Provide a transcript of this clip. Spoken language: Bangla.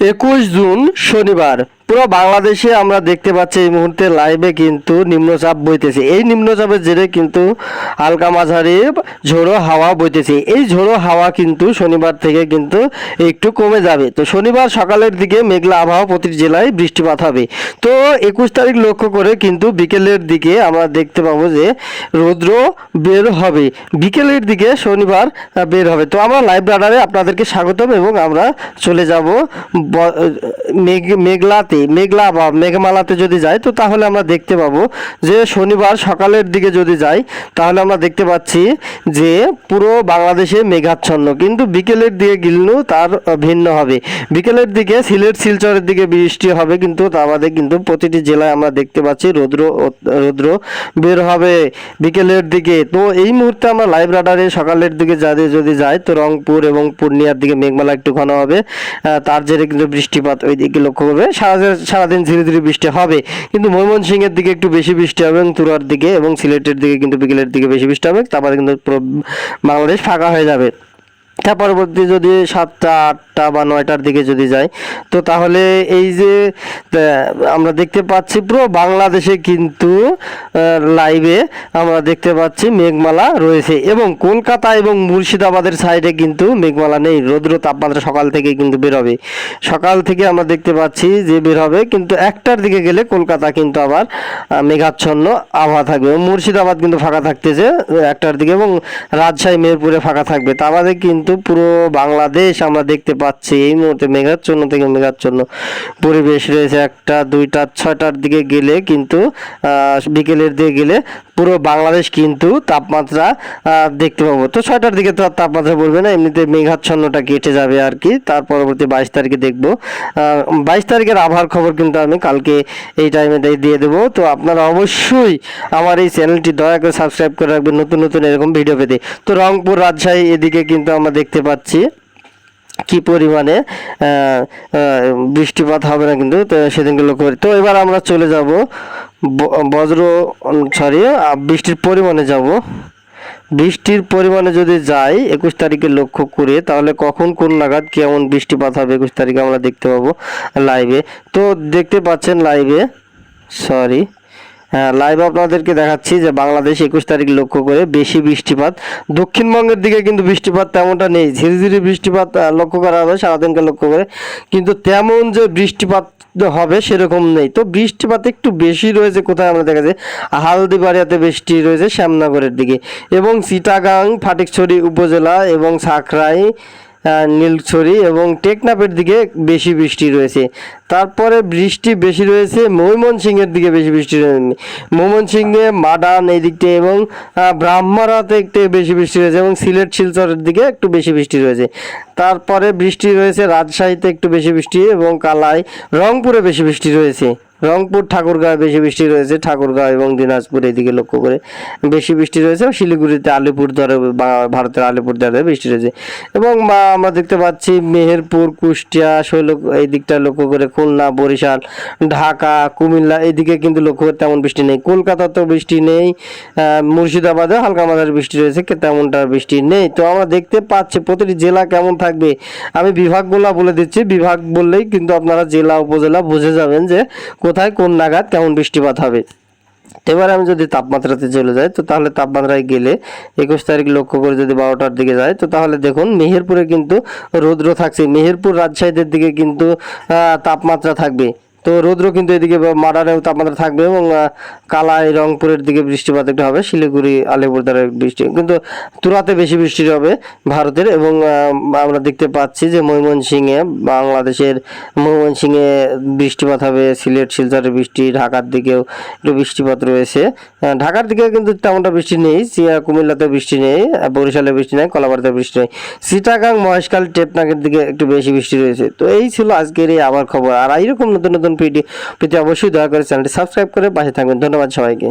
একুশ জুন শনিবার। পুরো বাংলাদেশে আমরা দেখতে পাচ্ছি এই মুহূর্তে লাইভে কিন্তু নিম্নচাপ বইতেছে। এই নিম্নচাপের জেরে কিন্তু হালকা মাঝারি ঝোড়ো হাওয়া বইতেছে। এই ঝোড়ো হাওয়া কিন্তু শনিবার থেকে কিন্তু একটু কমে যাবে। তো শনিবার সকালের দিকে মেঘলা আবহাওয়া প্রতি জেলায় বৃষ্টিপাত হবে। তো একুশ তারিখ লক্ষ্য করে কিন্তু বিকেলের দিকে আমরা দেখতে পাবো যে রৌদ্র বের হবে। বিকেলের দিকে শনিবার বের হবে। তো আমরা লাইভ রাডারে আপনাদেরকে স্বাগতম এবং আমরা চলে যাব মেঘ মেঘলাতে। মেঘলা বা মেঘমালাতে যদি যাই, তো তাহলে আমরা দেখতে পাবো যে শনিবার সকালের দিকে যদি যাই, তাহলে আমরা দেখতে পাচ্ছি যে পুরো বাংলাদেশে মেঘাচ্ছন্ন। কিন্তু বিকেলের দিকে গিলনু তার ভিন্ন হবে। বিকেলের দিকে সিলেট, শিলচরের দিকে বৃষ্টি হবে, কিন্তু তা বাদে কিন্তু প্রতিটি জেলায় আমরা দেখতে পাচ্ছি রৌদ্র রৌদ্র বের হবে বিকেলের দিকে। তো এই মুহূর্তে আমরা লাইভ রাডারে সকালের দিকে যাদের যদি যাই, তো রংপুর এবং পূর্ণিয়ার দিকে মেঘমালা একটু ঘন হবে তার জেরে কিন্তু বৃষ্টিপাত ওই দিকে লক্ষ্য করবে। সারা সারাদিন ধীরে ধীরে বৃষ্টি হবে, কিন্তু ময়মনসিংহের দিকে একটু বেশি বৃষ্টি হবে এবং তুরার দিকে এবং সিলেটের দিকে কিন্তু বিকেলের দিকে বেশি বৃষ্টি হবে, তারপরে কিন্তু পুরো বাংলাদেশ ফাঁকা হয়ে যাবে। তার পরবর্তী যদি সাতটা, আটটা বা নয়টার দিকে যদি যাই, তো তাহলে এই যে আমরা দেখতে পাচ্ছি পুরো বাংলাদেশে কিন্তু লাইভে আমরা দেখতে পাচ্ছি মেঘমালা রয়েছে এবং কলকাতা এবং মুর্শিদাবাদের সাইডে কিন্তু মেঘমালা নেই। রৌদ্র তাপমাত্রা সকাল থেকে কিন্তু বেরোবে সকাল থেকে আমরা দেখতে পাচ্ছি যে বের হবে, কিন্তু একটার দিকে গেলে কলকাতা কিন্তু আবার মেঘাচ্ছন্ন আবহাওয়া থাকবে মুর্শিদাবাদ কিন্তু ফাঁকা থাকতেছে, একটার দিকে এবং রাজশাহী, মেহেরপুরে ফাঁকা থাকবে। তা আমাদের কিন্তু পুরো বাংলাদেশ আমরা দেখতে পাচ্ছি এই মুহূর্তে মেঘাচ্ছন্ন থেকে মেঘাচ্ছন্ন পরিবেশ রয়েছে একটা, দুইটা, ছয়টার দিকে গেলে কিন্তু বিকেলের দিকে গেলে পুরো বাংলাদেশ কিন্তু তাপমাত্রা দেখতে পাবো। তো ছয়টার দিকে তো আর তাপমাত্রা বলবে না, এমনিতে মেঘাচ্ছন্নটা কেটে যাবে আর কি। তার পরবর্তী বাইশ তারিখে দেখব। বাইশ তারিখের আবহাওয়ার খবর কিন্তু আমি কালকে এই টাইমে দিয়ে দেবো। তো আপনারা অবশ্যই আমার এই চ্যানেলটি দয়া করে সাবস্ক্রাইব করে রাখবেন, নতুন নতুন এরকম ভিডিও পেতে। তো রংপুর, রাজশাহী এদিকে কিন্তু আমরা দেখতে পাচ্ছি কি পরিমাণে বৃষ্টিপাত হবে না কিন্তু সেদিনকে লক্ষ্য করি। তো এবার আমরা চলে যাব বজ্র সরি বৃষ্টির পরিমাণে যাব। বৃষ্টির পরিমাণে যদি যাই একুশ তারিখে লক্ষ্য করে, তাহলে কখন কোন নাগাদ কেমন বৃষ্টিপাত হবে একুশ তারিখে আমরা দেখতে পাবো লাইভে তো দেখতে পাচ্ছেন লাইভে সরি লাইভ আপনাদেরকে দেখাচ্ছি যে বাংলাদেশ একুশ তারিখ লক্ষ্য করে বেশি বৃষ্টিপাত। দক্ষিণবঙ্গের দিকে কিন্তু বৃষ্টিপাত তেমনটা নেই। ধীরে ধীরে বৃষ্টিপাত লক্ষ্য করা হবে, সারাদিনকে লক্ষ্য করে। কিন্তু তেমন যে বৃষ্টিপাত হবে সেরকম নেই। তো বৃষ্টিপাত একটু বেশি রয়েছে কোথায় আমরা দেখা যায়, হালদিবাড়িয়াতে বৃষ্টি রয়েছে শ্যামনগরের দিকে। এবং চিটাগাং, ফাটিকছড়ি উপজেলা এবং সাঁকরাই নীলছড়ি এবং টেকনাফের দিকে বেশি বৃষ্টি রয়েছে। তারপরে বৃষ্টি বেশি রয়েছে ময়মনসিংহের দিকে বেশি বৃষ্টি রয়েছে। ময়মনসিংহে মাডান এই দিকটা এবং আহ, ব্রাহ্মণাতে একটু বেশি বৃষ্টি রয়েছে এবং সিলেট শিলচরের দিকে একটু বেশি বৃষ্টি রয়েছে। তারপরে বৃষ্টি রয়েছে রাজশাহীতে একটু বেশি বৃষ্টি এবং কালাই রংপুরে বেশি বৃষ্টি রয়েছে। রংপুর ঠাকুরগাঁও বেশি বৃষ্টি রয়েছে ঠাকুরগাঁও এবং দিনাজপুর এদিকে লক্ষ্য করে বেশি বৃষ্টি রয়েছে শিলিগুড়িতে আলিপুরদুয়ারে ভারতের আলিপুরদুয়ারে বৃষ্টি রয়েছে। এবং আমরা দেখতে পাচ্ছি মেহেরপুর কুষ্টিয়া শৈল এই দিকটা লক্ষ্য করে খুলনা, বরিশাল, ঢাকা, কুমিল্লা, এদিকে কিন্তু লক্ষ্য করে তেমন বৃষ্টি নেই। কলকাতা তো বৃষ্টি নেই মুর্শিদাবাদে হালকা মাঝারি বৃষ্টি রয়েছে তেমনটা বৃষ্টি নেই। তো আমরা দেখতে পাচ্ছি প্রতিটি জেলা কেমন থাকবে। আমি বিভাগগুলো বলে দিচ্ছি। বিভাগ বললেই কিন্তু আপনারা জেলা, উপজেলা বুঝে যাবেন যে কোথায় কোন নাগাদ কেমন বৃষ্টিপাত হবে। এবার আমি যদি তাপমাত্রাতে চলে যাই, তো তাহলে তাপমাত্রায় গেলে একুশ তারিখ লক্ষ্য করে যদি বারোটার দিকে যায় তো তাহলে দেখুন মেহেরপুরে কিন্তু রৌদ্র থাকছে। মেহেরপুর রাজশাহীদের দিকে কিন্তু তাপমাত্রা থাকবে। তো রৌদ্র কিন্তু এদিকে মাডারেও তাপমাত্রা থাকবে এবং কালাই রংপুরের দিকে বৃষ্টিপাত একটু হবে, শিলিগুড়ি আলিপুরদারের বৃষ্টি। কিন্তু তুরাতে বেশি বৃষ্টি হবে ভারতের এবং আমরা দেখতে পাচ্ছি যে ময়মনসিংহে, বাংলাদেশের ময়মনসিংহে বৃষ্টিপাত হবে, সিলেট শিলচরের বৃষ্টি, ঢাকার দিকেও একটু বৃষ্টিপাত রয়েছে। ঢাকার দিকে কিন্তু তেমনটা বৃষ্টি নেই কুমিল্লাতে বৃষ্টি নেই বরিশালে বৃষ্টি নেই কলাবাড়িতে বৃষ্টি নেই। সিটাগাং মহেশখাল টেপনাকের দিকে একটু বেশি বৃষ্টি রয়েছে। তো এই ছিল আজকের এই আবার খবর। আর এইরকম নতুন নতুন ভিডিও পেতে অবশ্যই দয়া করে চ্যানেলটি সাবস্ক্রাইব করে পাশে থাকবেন। ধন্যবাদ সবাইকে।